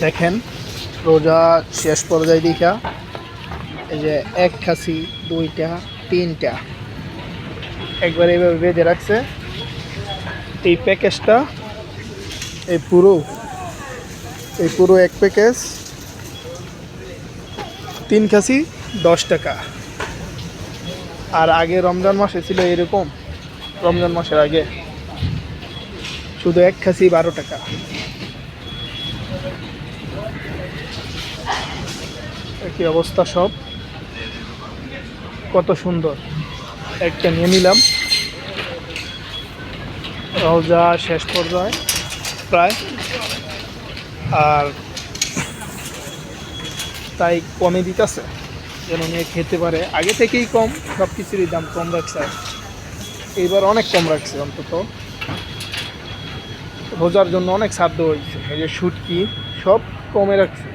দেখেন, রোজা শেষ পর্যায়ে দেখা এই যে এক খাসি, দুইটা, তিনটা। একবার এইভাবে বেঁধে রাখছে। এই প্যাকেজটা, এই পুরো এই পুরো এক প্যাকেজ, তিন খাসি, দশ টাকা। আর আগে রমজান মাসে ছিল এরকম, রমজান মাসের আগে। শুধু এক খাসি বারো টাকা। একই অবস্থা সব। কত সুন্দর। একটা নিয়ে নিলাম। রোজা শেষ পর্যায়ে, প্রায়। আর তাই কমে দিতেছে, যেন নিয়ে খেতে পারে। আগে থেকেই কম সব কিছুরই দাম কম রাখছে। এইবার অনেক কম রাখছে অন্তত। রোজার জন্য অনেক সাধ্য হয়েছে। এই যে শুটকি সব কমে রাখছে।